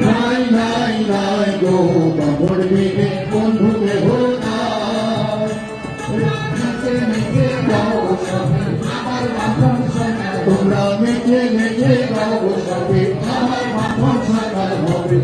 নাই নাই নাই গো বাবর মেঘে বন্ধুকে হোনা তোমরা মেঘে মেঘে গাও সবে আমার মাখন সাকার হবে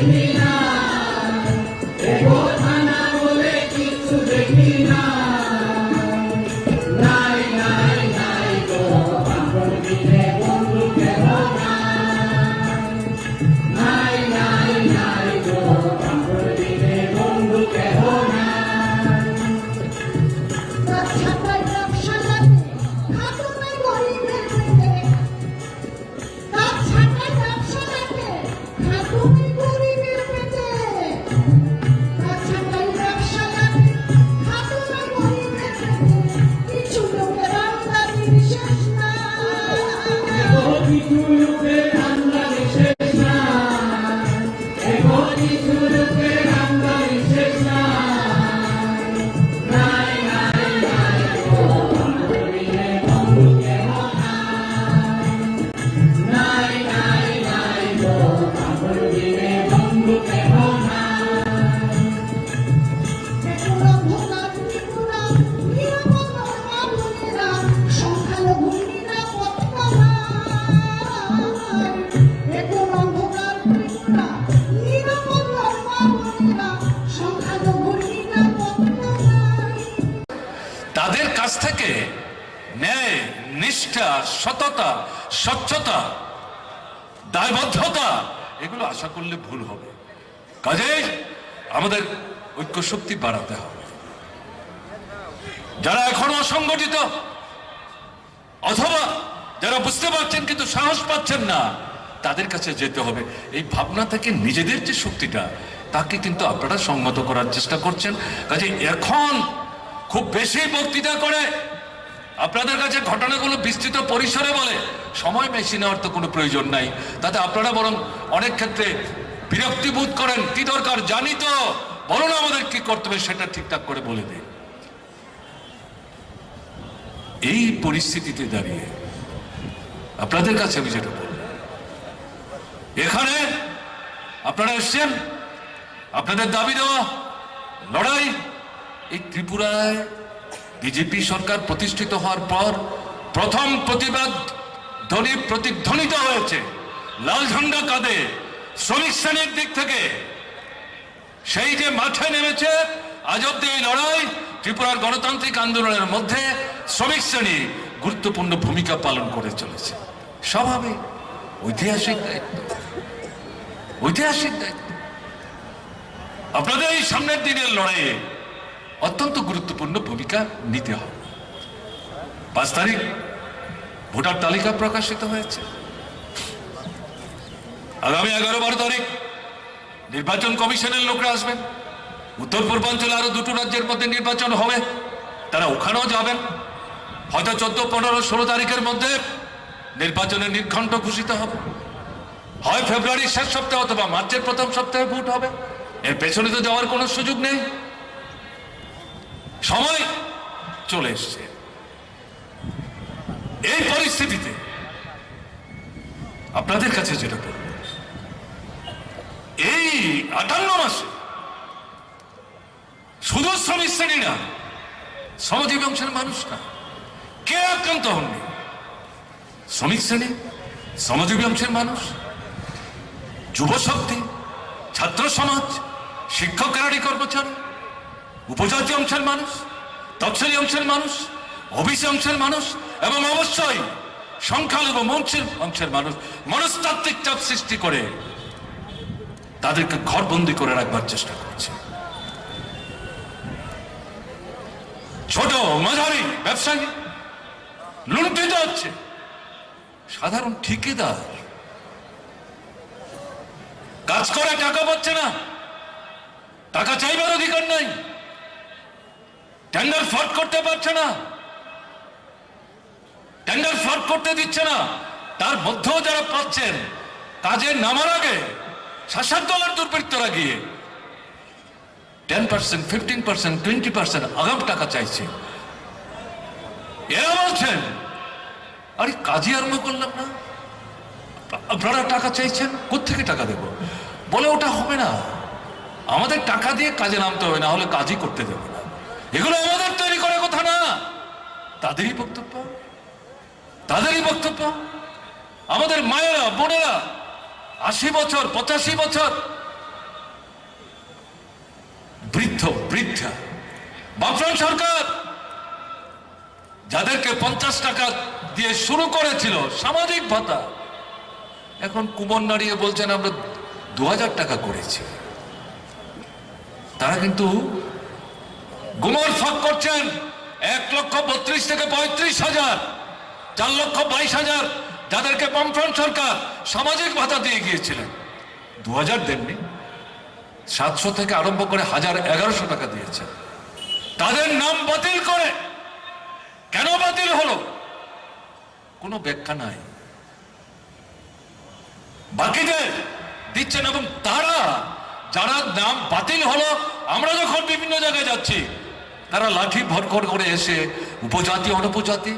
You. স্বচ্ছতা, দায়বদ্ধতা, এগুলো আশা করলে ভুল হবে। কাজে আমাদের ঐক্য শক্তি বাড়াতে হবে। যারা এখনও অসংগঠিত, অথবা যারা বুঝতে পারছেন কিন্তু সাহস পাচ্ছেন না, তাদের কাছে যেতে হবে। এই ভাবনা থেকে নিজেদের যে শক্তিটা, তাকে কিন্তু আপনারা সংগত করার চেষ্টা করছেন। কাজে এখন খুব বেশি বক্তৃতা করে আপনাদের কাছে ঘটনাগুলো বিস্তৃত পরিসরে বলে সময় বেশি নেওয়ার তো কোনো প্রয়োজন নাই। তাতে আপনারা বরং অনেক ক্ষেত্রে বিরক্তি বোধ করেন, কি দরকার জানি তো। বলুন আমাদের কি করতে হবে সেটা ঠিকঠাক করে বলে দিন। এই পরিস্থিতিতে দাঁড়িয়ে আপনাদের কাছে আমি যেটা বলব, এখানে আপনারা এসছেন, আপনাদের দাবি দেওয়া, লড়াই, এই ত্রিপুরায় বিজেপি সরকার প্রতিষ্ঠিত হওয়ার পর প্রথম প্রতিবাদ ধ্বনি প্রতিধ্বনিত হয়েছে। লাল ঝান্ডা কাঁধে শ্রমিক শ্রেণির দিক থেকে। সেই যে মাঠে নেমেছে, আজ অব্দি এই লড়াই ত্রিপুরার গণতান্ত্রিক আন্দোলনের মধ্যে শ্রমিক শ্রেণি গুরুত্বপূর্ণ ভূমিকা পালন করে চলেছে। স্বাভাবিক, ঐতিহাসিক দায়িত্ব। ঐতিহাসিক দায়িত্ব। আপনাদের এই সামনের দিনের লড়াইয়ে অত্যন্ত গুরুত্বপূর্ণ ভূমিকা নিতে হবে। পাঁচ তারিখ ভোটার তালিকা প্রকাশিত হয়েছে। আগামী এগারো বারো তারিখ নির্বাচন কমিশনের লোকরা আসবেন। উত্তর পূর্বাঞ্চলে আরও দুটো রাজ্যের মধ্যে নির্বাচন হবে। তারা ওখানেও যাবেন। হয়তো চোদ্দ, পনেরো, ষোলো তারিখের মধ্যে নির্বাচনের নির্ঘণ্ট ঘোষিত হবে। হয় ফেব্রুয়ারির শেষ সপ্তাহে অথবা মার্চের প্রথম সপ্তাহে ভোট হবে। এর পেছনে তো যাওয়ার কোনো সুযোগ নেই। সময় চলে এসছে। এই পরিস্থিতিতে আপনাদের কাছে যেটা বলব, এই আটান্ন মাসে শুধু শ্রমিক শ্রেণি না শ্রমজীবী অংশের মানুষ না কে আক্রান্ত হননি? শ্রমিক শ্রেণি শ্রমজীবী অংশের মানুষ যুব শক্তি ছাত্র সমাজ, শিক্ষক কর্মচারী? উপজাতি অংশের মানুষ তৎসরি অংশের মানুষ, ওবিসি অংশের মানুষ, এবং অবশ্যই সংখ্যালঘু মঞ্চের অংশের মানুষ মনস্তাত্ত্বিক চাপ সৃষ্টি করে তাদেরকে ঘরবন্দি করে রাখবার চেষ্টা করছে। ছোট মাঝারি ব্যবসায়ী লুণ্ঠিত হচ্ছে সাধারণ ঠিকাদার। কাজ করে টাকা পাচ্ছে না। টাকা চাইবার অধিকার নাই। টেন্ডার ফ্রড করতে পারছে না টেন্ডার ফ্রড করতে দিচ্ছে না তার মধ্যেও যারা পাচ্ছেন কাজে নামার আগে শাসক দলের দুর্বৃত্তরা গিয়ে ten percent fifteen percent twenty percent আগাম টাকা চাইছে এরা বলছেন আরে কাজই আরম্ভ করলাম না আপনারা টাকা চাইছেন কোথেকে টাকা দেব বলে ওটা হবে না আমাদের টাকা দিয়ে কাজে নামতে হবে না হলে কাজই করতে দেবে না এগুলো আমাদের তৈরি করার কথা না। তাদেরই বক্তব্য? তাদেরই বক্তব্য? আমাদের মায়েরা, বোনেরা, আশি বছর, পঁচাশি বছর বৃদ্ধ, বৃদ্ধা, বামফ্রন্ট সরকার যাদেরকে পঞ্চাশ টাকা দিয়ে শুরু করেছিল সামাজিক ভাতা, এখন কুমন নাড়িয়ে বলছেন, আমরা দু হাজার টাকা করেছি। তারা কিন্তু গুমর ফাঁক করছেন এক লক্ষ বত্রিশ থেকে পঁয়ত্রিশ হাজার, চার লক্ষ বাইশ হাজার যাদেরকে বামফ্রন্ট সরকার সামাজিক ভাতা দিয়ে গিয়েছিলেন। দু হাজার দেননি, সাতশো থেকে আরম্ভ করে হাজার এগারোশো টাকা দিয়েছে তাদের নাম বাতিল করে কেন বাতিল হলো? কোনো ব্যাখ্যা নাই। বাকিদের দিচ্ছেন এবং তারা, যারা নাম বাতিল হলো, আমরা যখন বিভিন্ন জায়গায় যাচ্ছি তারা লাঠি ভরকর করে এসে, উপজাতি, অনুপজাতি,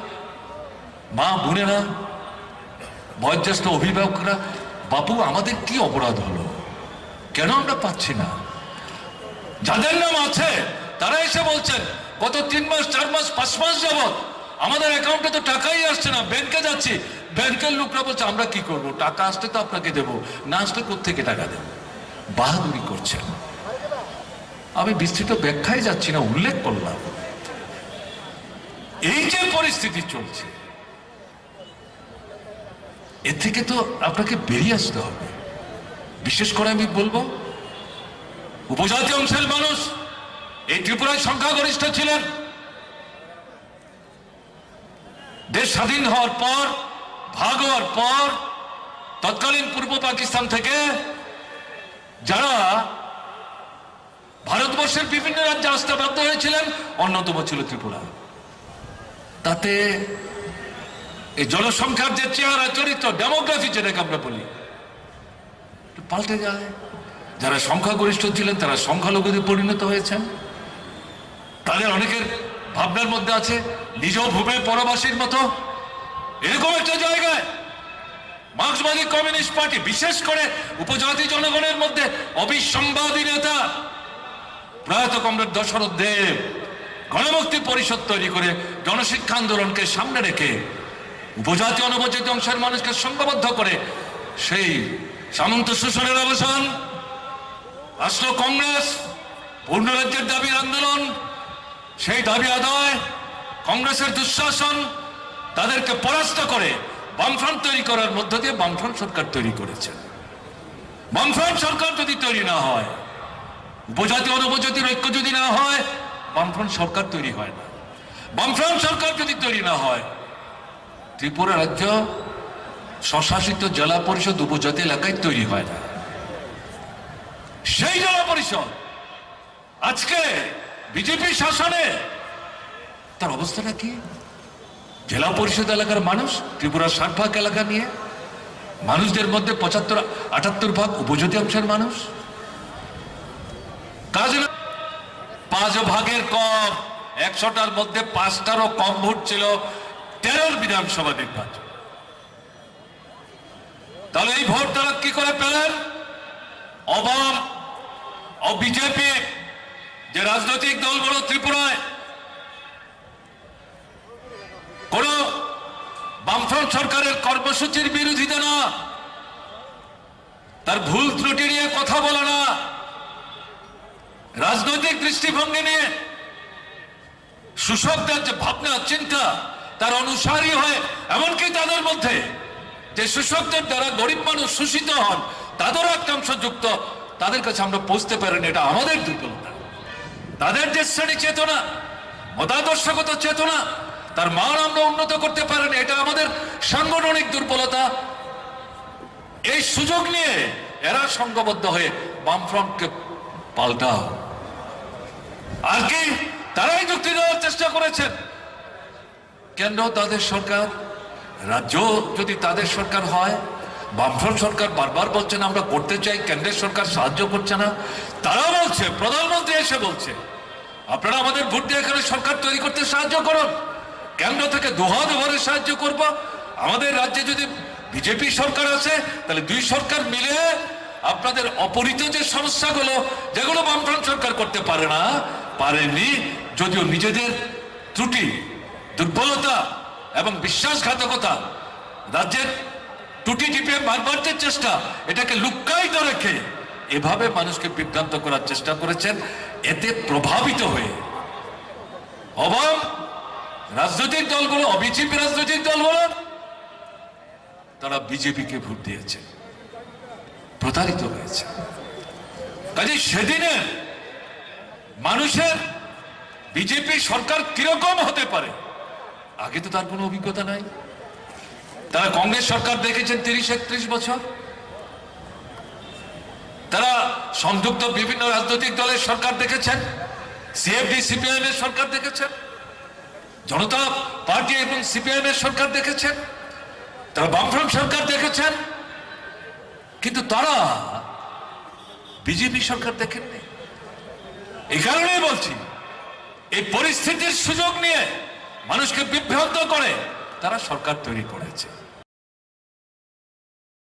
মা, বোনেরা, বয়োজ্যেষ্ঠ অভিভাবকরা, বাপু, আমাদের কি অপরাধ হলো? কেন আমরা পাচ্ছি না? যাদের নাম আছে, তারা এসে বলছেন, গত তিন মাস, চার মাস, পাঁচ মাস যাবত আমাদের অ্যাকাউন্টে তো টাকাই আসছে না ব্যাংকে যাচ্ছি। ব্যাংকের লোকরা বলছে, আমরা কি করব? টাকা আসতে তো আপনাকে দেবো, না আসলে কোথেকে টাকা দেব? বাহাদুরি করছেন। আমি বিস্তৃত ব্যাখ্যায় যাচ্ছি না, উল্লেখ করলাম। এই যে পরিস্থিতি চলছে, এর থেকে তো আপনাকে বেরিয়ে আসতে হবে। বিশেষ করে আমি বলব উপজাতি অংশের মানুষ, এই ত্রিপুরায় সংখ্যাগরিষ্ঠ ছিলেন। দেশ স্বাধীন হওয়ার পর, ভাগ হওয়ার পর, তৎকালীন পূর্ব পাকিস্তান থেকে যারা ভারতবর্ষের বিভিন্ন রাজ্যে আসতে বাধ্য হয়েছিলেন অন্যতম ছিল ত্রিপুরা। তাতে এই জনসংখ্যার যে চেহারা, চরিত্র ডেমোগ্রাফি যেটাকে আমরা বলি পাল্টে যায়। যারা সংখ্যাগরিষ্ঠ ছিলেন, তারা সংখ্যালঘুতে পরিণত হয়েছেন। তাদের অনেকের ভাবনার মধ্যে আছে, নিজ ভূমে পরবাসীর মতো। এরকম একটা জায়গায় মার্ক্সবাদী কমিউনিস্ট পার্টি, বিশেষ করে উপজাতি জনগণের মধ্যে অবিসম্বাদী নেতা প্রয়াত কমরেড দশরথ দেব গণমুক্তি পরিষদ তৈরি করে জনশিক্ষা আন্দোলনকে সামনে রেখে উপজাতি অনুপজাতি অংশের মানুষকে সংঘবদ্ধ করে সেই সামন্ত শোষণের অবসান আসলো কংগ্রেস, পূর্ণ রাজ্যের দাবির আন্দোলন, সেই দাবি আদায়, কংগ্রেসের দুঃশাসন, তাদেরকে পরাস্ত করে বামফ্রন্ট তৈরি করার মধ্য দিয়ে বামফ্রন্ট সরকার তৈরি করেছে। বামফ্রন্ট সরকার যদি তৈরি না হয় উপজাতি, অনুপজাতির ঐক্য যদি না হয়, বামফ্রন্ট সরকার তৈরি হয় না। বামফ্রন্ট সরকার যদি তৈরি না হয়, ত্রিপুরা রাজ্য স্বশাসিত জেলা পরিষদ উপজাতি এলাকায় তৈরি হয় না। সেই জেলা পরিষদ আজকে বিজেপি শাসনে, তার অবস্থাটা কি? জেলা পরিষদ এলাকার মানুষ, ত্রিপুরা ষাট ভাগ এলাকা নিয়ে, মানুষদের মধ্যে পঁচাত্তর, আটাত্তর ভাগ উপজাতি অংশের মানুষ। কাজ পাঁচ ভাগের কম একশোটার মধ্যে পাঁচটারও কম ভোট ছিল তেরোর বিধানসভা নির্বাচন। তাহলে এই ভোট তারা কি করে পেলেন? অবাম ও বিজেপি, যে রাজনৈতিক দলগুলো ত্রিপুরায়, কোন বামফ্রন্ট সরকারের কর্মসূচির বিরোধিতা না। তার ভুল ত্রুটি নিয়ে কথা বলে না। রাজনৈতিক দৃষ্টিভঙ্গি নিয়ে সুশব্দের যে ভাবনা, চিন্তা তার অনুসারী হয়ে, এমনকি তাদের মধ্যে যে সুশব্দের দ্বারা গরিব মানুষ শোষিত হন, তাদেরও একটা যুক্ত, তাদের কাছে আমরা পৌঁছতে পারিনি, এটা আমাদের দুর্বলতা। তাদের যে শ্রেণি চেতনা, মতাদর্শগত চেতনা, তার মান আমরা উন্নত করতে পারিনি, এটা আমাদের সাংগঠনিক দুর্বলতা। এই সুযোগ নিয়ে এরা সংঘবদ্ধ হয়ে বামফ্রন্টকে পাল্টা পাল্টাও। আর কি? তারাই যুক্তি দেওয়ার চেষ্টা করেছেন। কেন্দ্র তাদের সরকার? রাজ্য যদি তাদের সরকার হয়, বামফ্রন্ট সরকার বারবার বলছেন আমরা করতে চাই, কেন্দ্রের সরকার সাহায্য করছে না তারা বলছে, প্রধানমন্ত্রী এসে বলছে, আপনারা আমাদের ভোট দিয়ে এখানে সরকার তৈরি করতে সাহায্য করুন। কেন্দ্র থেকে দুহাত ভরে সাহায্য করব। আমাদের রাজ্যে যদি বিজেপি সরকার আছে, তাহলে দুই সরকার মিলে আপনাদের অপরিত যে সমস্যাগুলো, যেগুলো বামফ্রন্ট সরকার করতে পারে না পারেনি যদিও নিজেদের ত্রুটি, দুর্বলতা এবং বিশ্বাসঘাতকতা রাজ্যের টুটি টিপে মারবার চেষ্টা, এটাকে লুক্কায়িত রেখে এভাবে মানুষকে বিভ্রান্ত করার চেষ্টা করেছেন, এতে প্রভাবিত হয়ে। অবাম রাজনৈতিক দলগুলো, অবিজেপি রাজনৈতিক দলগুলো, তারা বিজেপিকে ভোট দিয়েছে, প্রতারিত হয়েছে। কাজে সেদিনে মানুষের বিজেপি সরকার কীরকম হতে পারে? আগে তো তার কোনো অভিজ্ঞতা নাই। তারা কংগ্রেস সরকার দেখেছেন তিরিশ, একত্রিশ বছর। তারা সংযুক্ত বিভিন্ন রাজনৈতিক দলের সরকার দেখেছেন। সিএফডি, সিপিআইএম এর সরকার দেখেছেন। জনতা পার্টি এবং সিপিআইএম এর সরকার দেখেছেন। তারা বামফ্রন্ট সরকার দেখেছেন। কিন্তু তারা বিজেপি সরকার দেখেননি। এই কারণেই বলছি এই পরিস্থিতির সুযোগ নিয়ে মানুষকে বিভ্রান্ত করে তারা সরকার তৈরি করেছে।